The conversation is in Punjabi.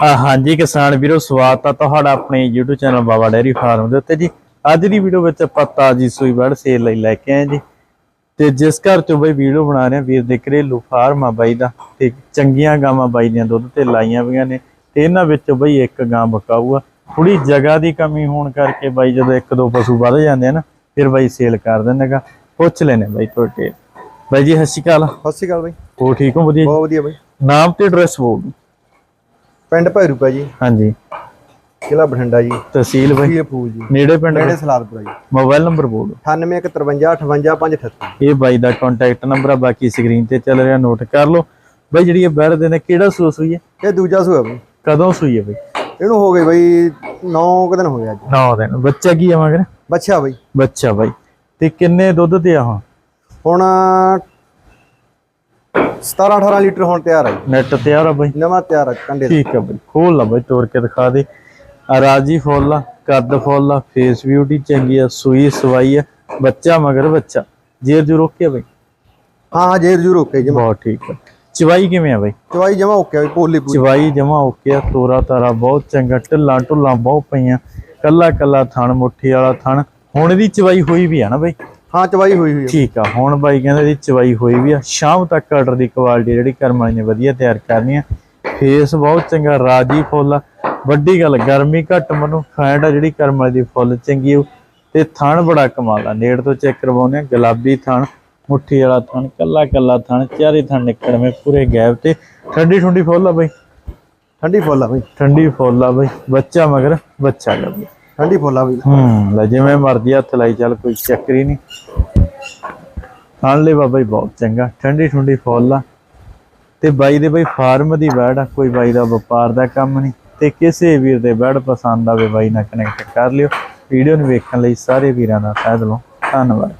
ਹਾਂਜੀ ਕਿਸਾਨ ਵੀਰੋ ਸਵਾਗਤ ਆ ਤੁਹਾਡਾ ਆਪਣੇ YouTube channel Baba dairy farm ਦੇ ਉੱਤੇ ਜੀ। ਅੱਜ ਦੀ ਵੀਡੀਓ ਵਿੱਚ ਆਪਾਂ ਤਾਜੀ ਸੂਈ ਵੜ ਸੇਲ ਲਈ ਲੈ ਕੇ ਆਏ ਜੀ। ਤੇ ਜਿਸ ਘਰ ਚੋਂ ਬਈ ਵੀਡੀਓ ਬਣਾ ਰਹੇ ਆ ਵੀਰ ਦੇ ਘਰੇਲੂ ਫਾਰਮ ਆ ਬਾਈ ਦਾ। ਤੇ ਚੰਗੀਆਂ ਗਾਵਾਂ ਬਾਈ ਦੀਆਂ ਦੁੱਧ ਤੇ ਲਾਈਆਂ ਵੀਆਂ ਨੇ। ਤੇ ਇਹਨਾਂ ਵਿੱਚੋਂ ਬਈ ਇੱਕ ਗਾਂ ਬਕਾਊ ਆ ਥੋੜੀ ਜਗ੍ਹਾ ਦੀ ਕਮੀ ਹੋਣ ਕਰਕੇ ਬਾਈ ਜਦੋਂ ਇੱਕ ਦੋ ਪਸ਼ੂ ਵੱਧ ਜਾਂਦੇ ਆ ਨਾ ਫਿਰ ਬਾਈ ਸੇਲ ਕਰ ਦਿੰਦੇਗਾ ਪੁੱਛ ਲੈਨੇ ਬਾਈ ਤੁਹਾਡੇ ਬਾਈ ਜੀ ਸਤਿ ਸ਼੍ਰੀ ਅਕਾਲ। ਸਤਿ ਸ਼੍ਰੀ ਅਕਾਲ ਬਾਈ। ਹੋ ਠੀਕ ਹੋ? ਵਧੀਆ ਬਹੁਤ ਵਧੀਆ ਬਾਈ। ਨਾਮ ਤੇ ਐਡਰੈਸ ਬੋਲ ਦਿਓ। ਪਿੰਡ ਭੈਰੂਪਾ ਜੀ। ਹਾਂਜੀ। ਜ਼ਿਲ੍ਹਾ ਬਠਿੰਡਾ ਜੀ। ਤਹਿਸੀਲ ਬਾਈ। ਫੂਲ ਜੀ? ਨੇੜੇ ਪਿੰਡ ਨੇੜੇ ਸਲਾਦਪੁਰਾ ਜੀ। ਮੋਬਾਈਲ ਨੰਬਰ ਬੋਲ 9815585538 ਇਹ ਬਾਈ ਦਾ ਕੰਟੈਕਟ ਨੰਬਰ ਆ ਬਾਕੀ ਸਕਰੀਨ ਤੇ ਚੱਲ ਰਿਹਾ ਨੋਟ ਕਰ ਲਓ। ਬਾਈ ਜਿਹੜੀ ਇਹ ਬੈਰ ਦੇ ਨੇ ਕਿਹੜਾ ਸੂਸ ਹੋਈ ਹੈ? ਇਹ ਦੂਜਾ ਸੂਆ ਬਾਈ। ਕਦੋਂ ਸੂਈ ਹੈ ਬਾਈ? ਇਹਨੂੰ ਹੋ ਗਏ ਬਾਈ 9 ਕੁ ਦਿਨ ਹੋ ਗਏ ਅੱਜ। 9 ਦਿਨ। ਬੱਚਾ ਕੀ ਆ ਮਗਰ? ਬੱਚਾ ਬਾਈ। ਬੱਚਾ ਬਾਈ। ਤੇ ਕਿੰਨੇ ਦੁੱਧ ਤੇ ਆ ਹੁਣ 17 18 ਲੀਟਰ ਹੁਣ ਤਿਆਰ ਆ ਜੀ। ਨੈਟ ਤਿਆਰ ਆ ਬਾਈ। ਨਵਾਂ ਤਿਆਰ ਆ ਕੰਡੇ ਦਾ। ਠੀਕ ਆ ਬਾਈ। ਖੋਲ ਲਾ ਬਾਈ ਤੋੜ ਕੇ ਦਿਖਾ ਦੇ। ਆ ਰਾਜੀ ਫੁੱਲ ਆ ਕੱਦ ਫੁੱਲ ਆ ਫੇਸ ਬਿਊਟੀ ਚੰਗੀ ਆ ਸੂਈ ਸਵਾਈ ਆ ਬੱਚਾ ਮਗਰ ਬੱਚਾ। ਜੇਰ ਜੂ ਰੋਕਿਆ ਬਾਈ? ਹਾਂ ਹਾਂ ਜੇਰ ਜੂਰ ਓਕੇ ਜਮਾ ਬਹੁਤ ਠੀਕ ਆ। ਚਵਾਈ ਕਿਵੇਂ ਆ ਬਾਈ? ਚਵਾਈ ਜਮਾ ਓਕੇ ਬਾਈ ਪੋਲੀ ਪੂਰੀ। ਚਵਾਈ ਜਮਾ ਓਕੇ ਆ ਤੋਰਾ ਤਾਰਾ ਬਹੁਤ ਚੰਗਾ ਢਿੱਲਾਂ ਢੁੱਲਾਂ ਬਹੁਤ ਪਈਆਂ। ਕੱਲਾ ਕੱਲਾ ਥਣ ਮੁੱਠੀ ਵਾਲਾ ਥਣ। ਹੁਣ ਇਹਦੀ ਚਵਾਈ ਹੋਈ ਵੀ ਆ ਨਾ ਬਾਈ? ਹਾਂ ਚਵਾਈ ਹੋਈ ਹੋਈ ਆ। ਠੀਕ ਆ ਹੁਣ ਬਾਈ ਕਹਿੰਦੇ ਇਹਦੀ ਚਵਾਈ ਹੋਈ ਵੀ ਆ। ਸ਼ਾਮ ਤੱਕ ਆਰਡਰ ਦੀ ਕੁਆਲਿਟੀ ਜਿਹੜੀ ਕਰਮ ਵਾਲੀ ਨੇ ਵਧੀਆ ਤਿਆਰ ਕਰਨੀ ਆ। ਫੇਸ ਬਹੁਤ ਚੰਗਾ ਰਾਜੀ ਫੁੱਲ ਆ। ਵੱਡੀ ਗੱਲ ਗਰਮੀ ਘੱਟ ਮਨੂੰ ਫੈਂਟ ਆ ਜਿਹੜੀ ਕਰਮ ਵਾਲੀ ਦੀ ਫੁੱਲ ਚੰਗੀ ਉਹ ਤੇ ਥਣ ਬੜਾ ਕਮਾਲ ਆ। ਨੇੜ ਤੋਂ ਚੈੱਕ ਕਰਵਾਉਨੇ ਆ ਗੁਲਾਬੀ ਥਣ ਮੁੱਠੀ ਵਾਲਾ ਥਣ ਕੱਲਾ ਕੱਲਾ ਥਣ ਚਾਰੇ ਥਣ ਨਿਕਲਵੇਂ ਪੂਰੇ ਗੈਪ ਤੇ। ਠੰਡੀ ਠੰਡੀ ਫੁੱਲ ਆ ਬਾਈ? ਠੰਡੀ ਫੁੱਲ ਆ ਬਾਈ। ਠੰਡੀ ਫੁੱਲ ਆ ਬਈ। ਬੱਚਾ ਮਗਰ ਬੱਚਾ ਬਈ ਠੰਡੀ ਫੁੱਲ ਆ ਹੂੰ, ਲੈ ਜਿਵੇਂ ਮਰਜ਼ੀ ਹੱਥ ਲਾਈ ਚੱਲ, ਕੋਈ ਚੱਕਰ ਹੀ ਨਹੀਂ। ਖਾਣ ਲਈ ਬਾਬਾ ਜੀ ਬਹੁਤ ਚੰਗਾ, ਠੰਡੀ ਠੰਡੀ ਫੁੱਲ ਆ। ਤੇ ਬਾਈ ਦੇ ਬਾਈ ਫਾਰਮ ਦੀ ਬੈੜ ਆ, ਕੋਈ ਬਾਈ ਦਾ ਵਪਾਰ ਦਾ ਕੰਮ ਨਹੀਂ। ਤੇ ਕਿਸੇ ਵੀਰ ਦੇ ਬੈੜ ਪਸੰਦ ਆਵੇ ਬਾਈ ਨਾਲ ਕਨੈਕਟ ਕਰ ਲਿਓ। ਵੀਡੀਓ ਨੂੰ ਵੇਖਣ ਲਈ ਸਾਰੇ ਵੀਰਾਂ ਦਾ ਤਹਿ ਦਿਲੋਂ ਧੰਨਵਾਦ।